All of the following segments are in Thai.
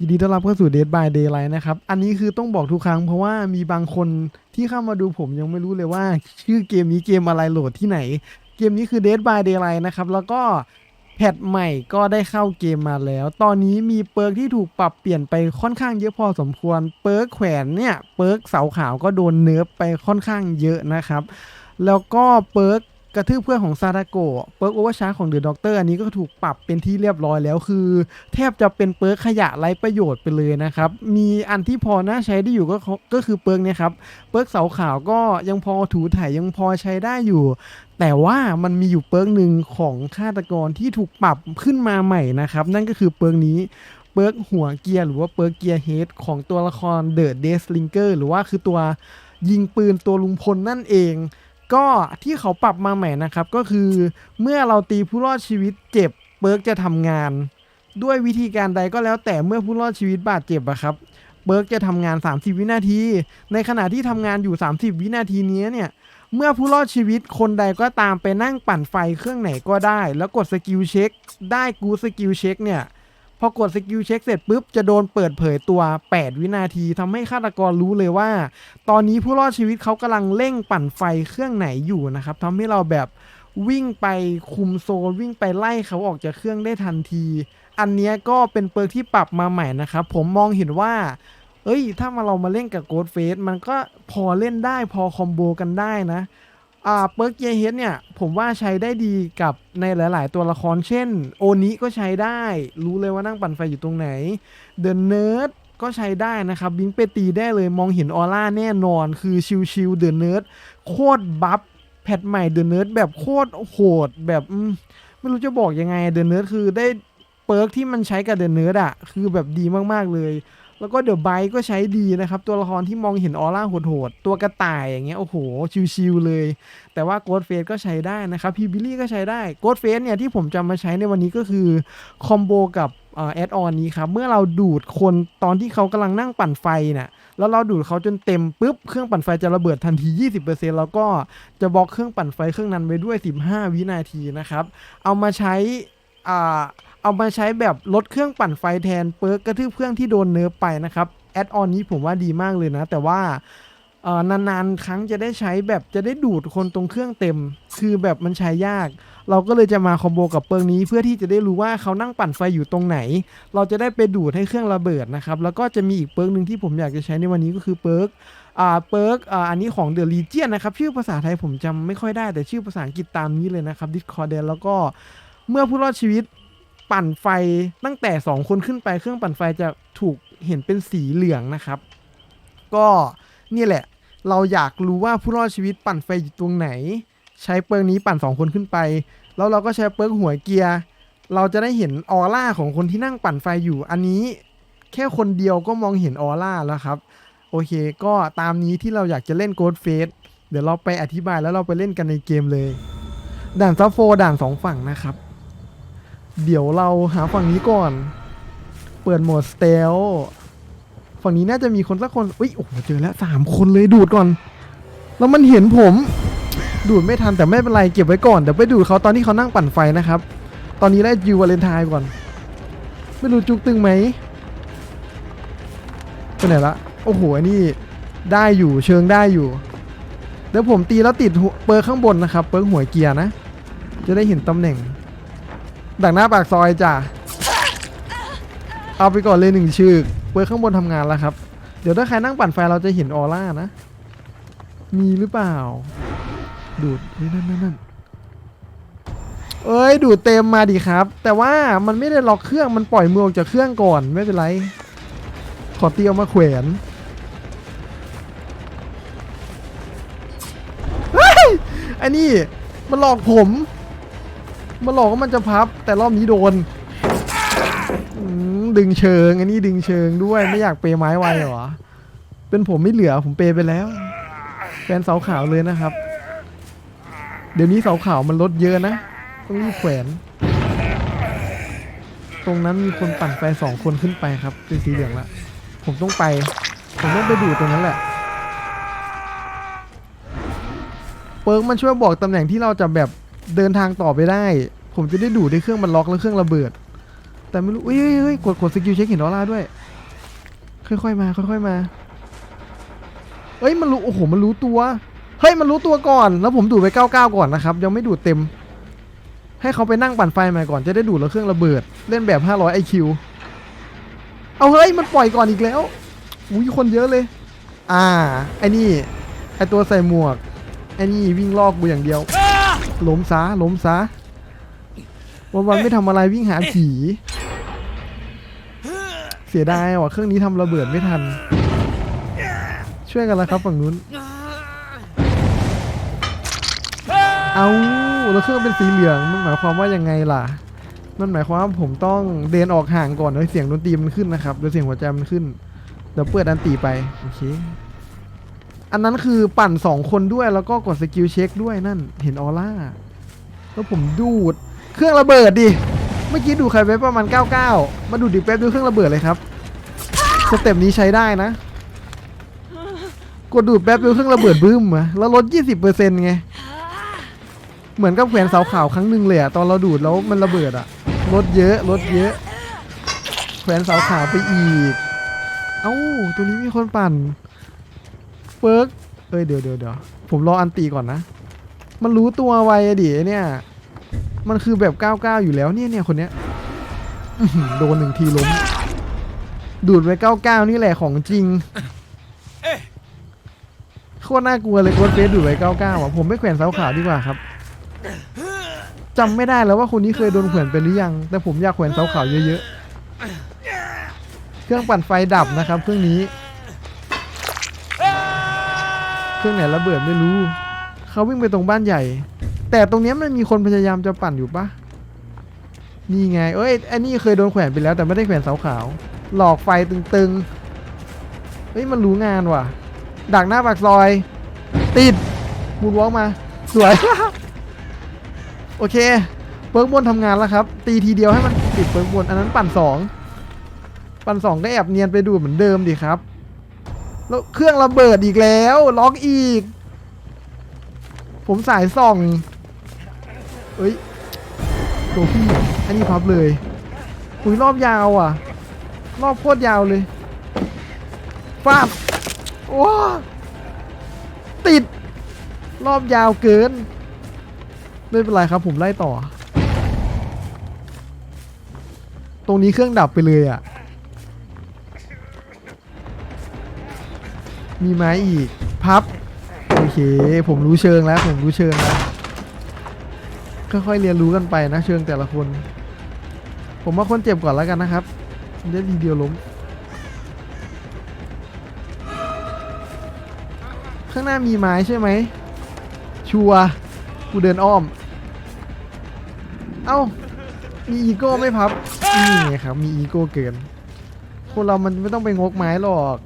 ยินดีต้อนรับเข้าสู่ Dead by Daylight นะครับ อันนี้คือต้องบอกทุกครั้งเพราะว่ามีบางคนที่เข้ามาดูผมยังไม่รู้เลยว่า ชื่อเกมนี้เกมอะไรโหลดที่ไหน เกมนี้คือ Dead by Daylight นะครับ แล้วก็แพทใหม่ก็ได้เข้าเกมมาแล้ว ตอนนี้มีเปิร์กที่ถูกปรับเปลี่ยนไปค่อนข้างเยอะพอสมควร เปิร์กแขวนเนี่ย เปิร์กเสาขาวก็โดนเนิร์ฟไปค่อนข้างเยอะนะครับ แล้วก็เปิร์ก กระทืบเพื่อนของซาดาโกะเปิร์กโอเวอร์ชาร์ของเดอะด็อกเตอร์อันนี้ก็ถูกปรับเป็นที่เรียบร้อยแล้วคือ แทบจะเป็นเปิร์กขยะไร้ประโยชน์ไปเลยนะครับ มีอันที่พอน่าใช้ได้อยู่ก็ก็คือเปิร์กเนี่ยครับเปิร์กเสาขาวก็ยังพอถูถ่ายยังพอใช้ได้อยู่ แต่ว่ามันมีอยู่เปิร์กหนึ่งของฆาตกรที่ถูกปรับขึ้นมาใหม่นะครับ นั่นก็คือเปิร์กนี้เปิร์กหัวเกียร์หรือว่าเปิร์กเกียร์เฮดของตัวละครเดอะเดสลิงเกอร์หรือว่าคือตัวยิงปืนตัวลุงพลนั่นเอง ก็ที่เขาปรับมาใหม่นะครับก็คือเมื่อเราตีผู้รอดชีวิตเจ็บเปิร์กจะทำงาน ด้วยวิธีการใดก็แล้วแต่เมื่อผู้รอดชีวิตบาดเจ็บอะครับเปิร์กจะทำงาน 30 วินาที ในขณะที่ทำงานอยู่ 30 วินาทีนี้เนี่ย เมื่อผู้รอดชีวิตคนใดก็ตามไปนั่งปั่นไฟเครื่องไหนก็ได้ แล้วกดสกิลเช็ค ได้กูสกิลเช็คเนี่ย พอกดสกิลเช็คเสร็จปุ๊บ จะโดนเปิดเผยตัว 8 วินาทีทำให้ฆาตกรรู้เลยว่า ตอนนี้ผู้รอดชีวิตเขากำลังเร่งปั่นไฟเครื่องไหนอยู่นะครับทำให้เราแบบวิ่งไปคุมโซนวิ่งไปไล่เขาออกจากเครื่องได้ทันที อันนี้ก็เป็นเปิร์กที่ปรับมาใหม่นะครับ ผมมองเห็นว่า เอ้ย ถ้ามาเรามาเล่นกับโกดเฟสมันก็พอเล่นได้พอคอมโบกันได้นะ อ่าเปิร์กเยเฮดเนี่ย ผมว่าใช้ได้ดีกับในหลาย ๆ ตัวละคร เช่น โอนิก็ใช้ได้ รู้เลยว่านั่งปั่นไฟอยู่ตรงไหน เด e n เนิร์ดก็ใช้ได้นะครับ บิงไปตีได้เลยมองเห็นออร่าแน่นอน คือชิวๆเด e n เนิร์ดโคตรบัฟแพทใหม่เด e n เนิร์ดแบบโคตรโหดแบบไม่รู้จะบอกยังไงเด e n เนิร์ดคือได้เปิร์กที่มันใช้กับเด e n เนิร์ดอะคือแบบดีมากๆเลย แล้วก็เดอะไบก็ใช้ดีนะครับ ตัวละครที่มองเห็นออร่าโหดๆตัวกระต่ายอย่างเงี้ยโอ้โห ชิวๆเลย แต่ว่าโกดเฟสก็ใช้ได้นะครับพีบิลลี่ก็ใช้ได้โกดเฟสเนี่ยที่ผมจะมาใช้ในวันนี้ก็คือคอมโบกับแอดออนนี้ครับเมื่อเราดูดคนตอนที่เขากำลังนั่งปั่นไฟน่ะแล้วเราดูดเขาจนเต็มปุ๊บเครื่องปั่นไฟจะระเบิดทันที 20%แล้วก็จะบล็อกเครื่องปั่นไฟเครื่องนั้นไว้ด้วย 15 วินาทีนะครับเอามาใช้อ่า เอามาใช้แบบลดเครื่องปั่นไฟแทนเปิร์กกระทืบเครื่องที่โดนเนิร์ฟไปนะครับแอดออนนี้ผมว่าดีมากเลยนะ แต่ว่าเออนานๆ ครั้งจะได้ใช้แบบจะได้ดูดคนตรงเครื่องเต็ม คือแบบมันใช้ยาก เราก็เลยจะมาคอมโบกับเปิร์กนี้เพื่อที่จะได้รู้ว่าเขานั่งปั่นไฟอยู่ตรงไหน เราจะได้ไปดูดให้เครื่องระเบิดนะครับ แล้วก็จะมีอีกเปิร์กหนึ่งที่ผมอยากจะใช้ในวันนี้ก็คือเปิร์กอ่าเปิร์กอ่าอันนี้ของเดอะลีเจียนนะครับ ชื่อภาษาไทยผมจำไม่ค่อยได้แต่ชื่อภาษาอังกฤษตามนี้เลยนะครับดิสคอร์เดนแล้วก็เมื่อผู้รอดชีวิต ปั่นไฟตั้งแต่ 2 คนขึ้นไปเครื่องปั่นไฟจะถูกเห็นเป็นสีเหลืองนะครับ ก็นี่แหละ เราอยากรู้ว่าผู้รอดชีวิตปั่นไฟอยู่ตรงไหน ใช้เปิร์กนี้ปั่น 2 คนขึ้นไป แล้วเราก็ใช้เปิร์กหัวเกียร์ เราจะได้เห็นออร่าของคนที่นั่งปั่นไฟอยู่อันนี้ แค่คนเดียวก็มองเห็นออร่าแล้วครับ โอเค ก็ตามนี้ที่เราอยากจะเล่นโกดเฟสเดี๋ยวเราไปอธิบายแล้วเราไปเล่นกันในเกมเลย ด่านซัฟโฟด่านสองฝั่งนะครับ เดี๋ยวเราหาฝั่งนี้ก่อน เปิดโหมดสเตลฝั่งนี้น่าจะมีคนสักคนอุ้ยโอ้โหเจอแล้วสามคนเลยดูดก่อน แล้วมันเห็นผม ดูดไม่ทันแต่ไม่เป็นไรเก็บไว้ก่อนเดี๋ยวไปดูดเขาตอนที่เขานั่งปั่นไฟนะครับ ตอนนี้ไล่จิววาเลนไทน์ก่อน ไม่รู้จุกตึงไหมไปไหนละโอ้โหอันนี้ได้อยู่เชิงได้อยู่เดี๋ยวผมตีแล้วติดเปิร์ข้างบนนะครับ เปิร์หัวเกียร์นะ จะได้เห็นตำแหน่ง ดักหน้าปากซอยจ้ะเอาไปก่อนเลยหนึ่งชื่อเปิดข้างบนทำงานแล้วครับ เดี๋ยวถ้าใครนั่งปั่นไฟเราจะเห็นออร่านะ มีหรือเปล่า ดูดนั่นนั่นนั่นเอ้ยดูดเต็มมาดิครับ แต่ว่ามันไม่ได้ล็อกเครื่องมันปล่อยมือออกจากเครื่องก่อนไม่เป็นไร ขอเตียวมาแขวนไอ้นี่มันหลอกผม มันหลอกว่ามันจะพับ แต่รอบนี้โดนดึงเชิง อันนี้ดึงเชิงด้วยไม่อยากเปย์ไม้ไวเหรอ เป็นผมไม่เหลือผมเปย์ไปแล้ว แฟนเสาขาวเลยนะครับ เดี๋ยวนี้เสาขาวมันลดเยอะนะ ต้องรีบแขวน ตรงนั้นมีคนปั่นไฟสองคนขึ้นไปครับ เป็นสีเหลืองละผมต้องไป ผมต้องไปดูตรงนั้นแหละเปิร์กมันช่วยบอกตำแหน่งที่เราจะแบบ เดินทางต่อไปได้ ผมจะได้ดูดในเครื่องมันล็อกแล้วเครื่องระเบิด แต่ไม่รู้เอ้ยเอ้ยกดกดสกิลเช็คเห็นออร่าด้วย ค่อยๆมา ค่อยๆมาเอ้ยมันรู้โอ้โหมันรู้ตัวเฮ้ยมันรู้ตัวก่อน แล้วผมดูดไป99ก่อนนะครับ ยังไม่ดูดเต็ม ให้เขาไปนั่งปั่นไฟมาก่อนจะได้ดูดแล้วเครื่องระเบิด เล่นแบบ500 IQ เอาเฮ้ยมันปล่อยก่อนอีกแล้วอุ้ยคนเยอะเลย อ่าไอ้นี่ไอตัวใส่หมวกไอ้นี่วิ่งลอกกูอย่างเดียว ล้มซะล้มซะวันวันไม่ทำอะไรวิ่งหาผี เสียดายว่ะเครื่องนี้ทำระเบิดไม่ทัน ช่วยกันแล้วครับฝั่งนู้น เอาแล้วเครื่องเป็นสีเหลืองมันหมายความว่ายังไงล่ะ มันหมายความว่าผมต้องเดินออกห่างก่อนดี๋ยวเสียงดนตรีมันขึ้นนะครับดี๋ยวเสียงหัวใจมันขึ้นเดี๋ยวเปิดอันตีไปโอเค อันนั้นคือปั่นสองคนด้วยแล้วก็กดสกิลเช็คด้วยนั่นเห็นออร่าแล้วผมดูดเครื่องระเบิดดิ เมื่อกี้ดูใครไปประมาณ 99 มาดูดิแป๊บดูเครื่องระเบิดเลยครับสเต็ปนี้ใช้ได้นะ กดดูดแป๊บดูเครื่องระเบิดบึ้มอะแล้วลด 20%ไง เหมือนกับแขวนเสาขาวครั้งหนึ่งเลยอะตอนเราดูดแล้วมันระเบิดอะลดเยอะลดเยอะ แขวนเสาขาวไปอีก เอ้าตัวนี้มีคนปั่น เฟิร์กเอ้ยเดี๋ยวเดี๋ยวเดี๋ยวผมรออันตีก่อนนะ มันรู้ตัวไวอะดิเนี่ย มันคือแบบ99อยู่แล้วเนี่ยเนี่ยคนเนี้ยโดนหนึ่งทีล้ม ดูดไป99นี่แหละของจริงโคตรน่ากลัวเลยโคตรเฟสดูดไป99อะผมไม่แขวนเสาขาวดีกว่าครับจำไม่ได้แล้วว่าคนนี้เคยโดนแขวนเป็นหรือยัง แต่ผมอยากแขวนเสาขาวเยอะๆ เครื่องปั่นไฟดับนะครับเครื่องนี้ รื่องไหนระเบิดไม่รู้เขาวิ่งไปตรงบ้านใหญ่ แต่ตรงนี้มันมีคนพยายามจะปั่นอยู่ปะนี่ไง เอ้ยไอันนี้เคยโดนแขวนไปแล้วแต่ไม่ได้แขวนเสาขาว หลอกไฟตึงๆเฮ้ยมันรู้งานว่ะ ดักหน้าปากซอย ติดมูนวอล์กมา สวย โอเคเปิร์กบนทำงานแล้วครับ ตีทีเดียวให้มันติดเปิร์กบนอันนั้นปั่นสองปั่นสองก็แอบเนียนไปดูเหมือนเดิมดิครับ แล้วเครื่องระเบิดอีกแล้ว ล็อกอีก ผมสายส่องเอ้ยตัวพี่อันนี้พับเลยอุ้ยรอบยาวอะ รอบโคตรยาวเลยฟาบโอ้ติด รอบยาวเกิน ไม่เป็นไรครับผมไล่ต่อ ตรงนี้เครื่องดับไปเลยอะ มีไม้อีก พับ โอเค ผมรู้เชิงแล้ว ผมรู้เชิงแล้ว ค่อยๆเรียนรู้กันไปนะ เชิงแต่ละคน ผมว่าคนเจ็บก่อนแล้วกันนะครับเดี๋ยวทีเดียวล้ม ข้างหน้ามีไม้ใช่ไหม ชัวกูเดินอ้อม เอ้า มีอีโก้ไม่พับ นี่ครับ มีอีโก้เกิน คนเรามันไม่ต้องไปงกไม้หรอก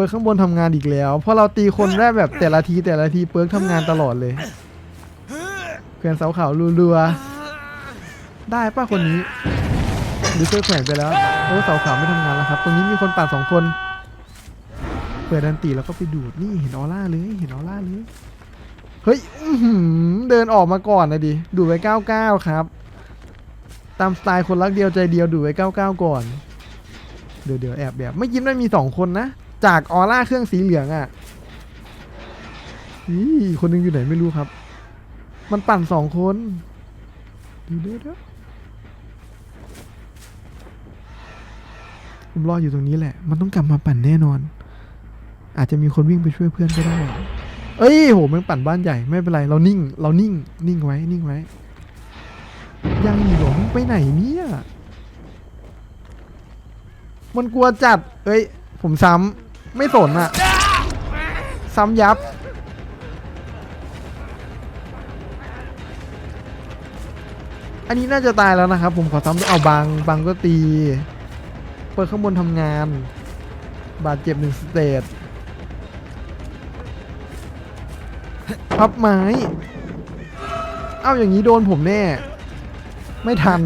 ปิร์กข้างบนทำงานอีกแล้วเพราะเราตีคนได้แบบแต่ละทีแต่ละทีเปิร์กทำงานตลอดเลยเขื่อนเสาขาวรัวๆได้ป้าคนนี้หรือเคยแขวนไปแล้วโอ้เสาขาวไม่ทำงานแล้วครับ ตรงนี้มีคนปั่นสองคน เปิดดันตีแล้วก็ไปดูดนี่เห็นออร่าเลยเห็นออร่าเลยเฮ้ยเดินออกมาก่อนนะดิดูดไว้99ครับ ตามสไตล์คนรักเดียวใจเดียวดูไว้99ก่อนเดี๋ยวเดี๋ยวแอบแบบไม่ยิ้มได้มีสองคนนะ จากออร่าเครื่องสีเหลืองอะ่ะนี่คนหนึงอยู่ไหนไม่รู้ครับ มันปั่นสองคนดี๋ยวเดี๋ยเดี๋ยวผมรออยู่ตรงนี้แหละ มันต้องกลับมาปั่นแน่นอน อาจจะมีคนวิ่งไปช่วยเพื่อนก็ได้ เอ้ยโหมันปั่นบ้านใหญ่ไม่เป็นไร เรานิ่ง เรานิ่ง นิ่งไว้ นิ่งไว้ ยังอีกเหรอมึงไปไหนเนี่ยมันกลัวจัด เอ้ย ผมซ้ำ ไม่สนอะซ้ำยับ อันนี้น่าจะตายแล้วนะครับ ผมขอซ้ำเอาบางบางก็ตี เปิดข้างบนทำงาน บาดเจ็บหนึ่งสเตตพับไม้ เอ้าอย่างนี้โดนผมแน่ ไม่ทัน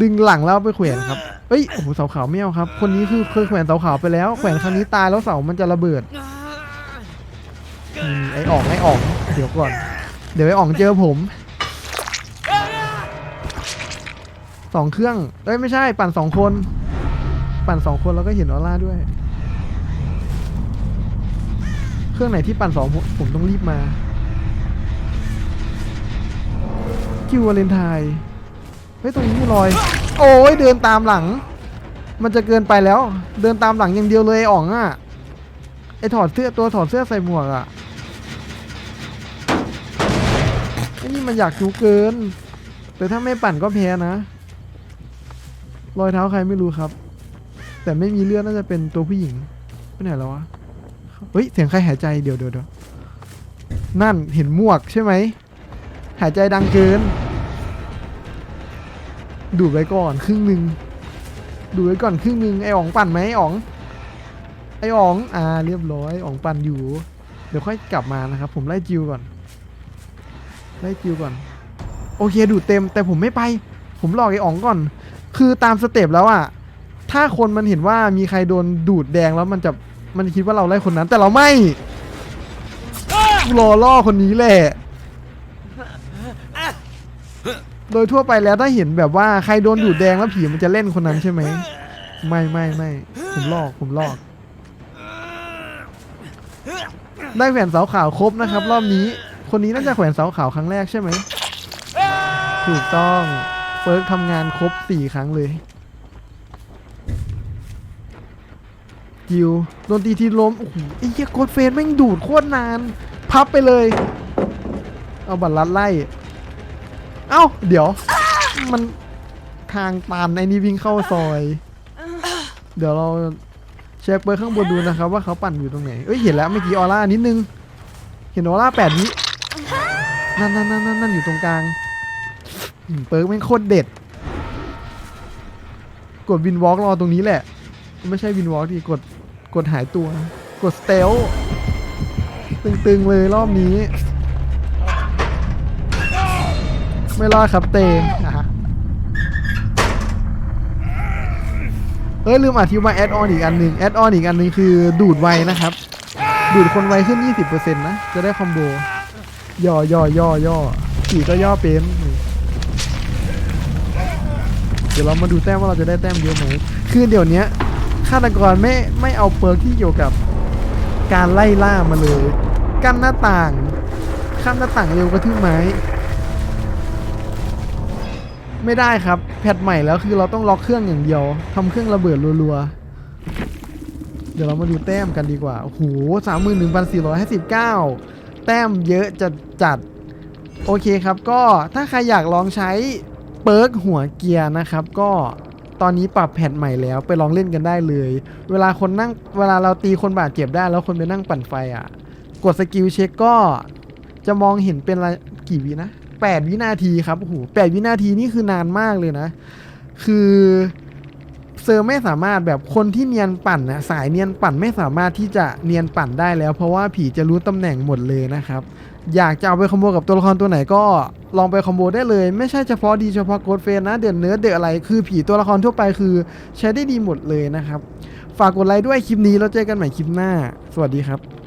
ดึงหลังแล้วเอาไปแขวนครับ เอ้ยโอ้โหเสาขาวไม่เอาครับ คนนี้คือเคยแขวนเสาขาวไปแล้ว แขวนครั้งนี้ตายแล้วเสามันจะระเบิดนี่ไอ้อ่องไอ้อ่องเดี๋ยวก่อน เดี๋ยวไอ้อ่องเจอผมสองเครื่องเอ้ยไม่ใช่ ปั่นสองคน ปั่นสองคนแล้วก็เห็นออร่าด้วย เครื่องไหนที่ปั่นสองผมผมต้องรีบมาคิววาเลนไทน์ เฮ้ยตรงนี้มีรอย โอ้ยเดินตามหลัง มันจะเกินไปแล้ว เดินตามหลังอย่างเดียวเลยไอ้อ๋องอะไอถอดเสื้อตัวถอดเสื้อใส่หมวกอะไอ้นี่มันอยากจูเกิน แต่ถ้าไม่ปั่นก็แพ้นะรอยเท้าใครไม่รู้ครับ แต่ไม่มีเลือดน่าจะเป็นตัวผู้หญิงไปไหนแล้ววะเฮ้ยเสียงใครหายใจเดี๋ยวเดี๋ยวเดี๋ยวนั่นเห็นหมวกใช่ไหมหายใจดังเกิน ดูดไว้ก่อนครึ่งหนึ่งดูดไว้ก่อนครึ่งหนึ่งไอ้อ๋องปั่นไหมไอ้อ๋องไอ้อ๋องอ่าเรียบร้อยอ๋องปั่นอยู่ เดี๋ยวค่อยกลับมานะครับ ผมไล่จิวก่อนไล่จิวก่อน โอเคดูดเต็ม แต่ผมไม่ไป ผมหลอกไอ้อ๋องก่อน คือตามสเต็ปแล้วอะถ้าคนมันเห็นว่ามีใครโดนดูดแดงแล้วมันจะมันคิดว่าเราไล่คนนั้น แต่เราไม่รอล่อคนนี้แหละ โดยทั่วไปแล้วถ้าเห็นแบบว่าใครโดนดูดแดงแล้วผีมันจะเล่นคนนั้นใช่ไหมไม่ไม่ไม่ผมลอกผมลอก ได้แขวนเสาขาวครบนะครับ รอบนี้ คนนี้น่าจะแขวนเสาขาวครั้งแรกใช่ไหมถูกต้องเฟิร์กทำงานครบสี่ครั้งเลยกิวโดนตีทีล้มโอ้โหไอ้เหี้ยโคตรเฟนแม่งดูดโคตรนาน พับไปเลย เอาบัตรลัดไล่ เอ้า เดี๋ยว มันทางตันไอ้นี่วิ่งเข้าซอย เดี๋ยวเราเช็คเบอร์ข้างบนดูนะครับว่าเขาปั่นอยู่ตรงไหน เอ้ยเห็นแล้วเมื่อกี้ออร่านิดนึง เห็นออร่าแปดวินั่นนั่นนั่นนั่นนั่นอยู่ตรงกลางอืมเปิร์กแม่งโคตรเด็ด กดวินวอล์กรอตรงนี้แหละ ไม่ใช่วินวอล์กดิกดกดหายตัว กดสเตลตึงๆเลยรอบนี้ ไม่รอดครับเตงอะเอ้ยลืมอธิบายแอดออนอีกอันหนึ่งแอดออนอีกอันหนึ่งคือดูดไวนะครับ ดูดคนไวขึ้น 20%นะ จะได้คอมโบ ย่อย่อย่อย่อขี่ก็ย่อเป็น เดี๋ยวเรามาดูแต้มว่าเราจะได้แต้มเยอะไหม คือเดี๋ยวนี้ฆาตกรไม่ไม่เอาเปิร์กที่เกี่ยวกับการไล่ล่ามาเลย กั้นหน้าต่างขั้นหน้าต่างเร็วกระทืบไม้ ไม่ได้ครับ แพทใหม่แล้วคือเราต้องล็อกเครื่องอย่างเดียวทำเครื่องระเบิดรัวๆ เดี๋ยวเรามาดูแต้มกันดีกว่า โอ้โหสามหมื่นหนึ่งพันสี่ร้อยห้าสิบเก้าแต้มเยอะจัดจัด โอเคครับ ก็ถ้าใครอยากลองใช้เปิร์กหัวเกียร์นะครับ ก็ตอนนี้ปรับแพทใหม่แล้วไปลองเล่นกันได้เลย เวลาคนนั่งเวลาเราตีคนบาดเจ็บได้แล้วคนไปนั่งปั่นไฟอะ กดสกิลเช็คก็จะมองเห็นเป็นอะไรกี่วินะ 8 วินาทีครับโอ้โห8วินาทีนี่คือนานมากเลยนะ คือเซอร์ไม่สามารถแบบคนที่เนียนปั่นนะสายเนียนปั่นไม่สามารถที่จะเนียนปั่นได้แล้ว เพราะว่าผีจะรู้ตำแหน่งหมดเลยนะครับ อยากจะเอาไปคอมโบกับตัวละครตัวไหนก็ลองไปคอมโบได้เลย ไม่ใช่เฉพาะดีเฉพาะโกดเฟนนะ เดือนเนื้อเดือดอะไรคือผีตัวละครทั่วไปคือใช้ได้ดีหมดเลยนะครับ ฝากกดไลค์ด้วยคลิปนี้แล้วเจอกันใหม่คลิปหน้า สวัสดีครับ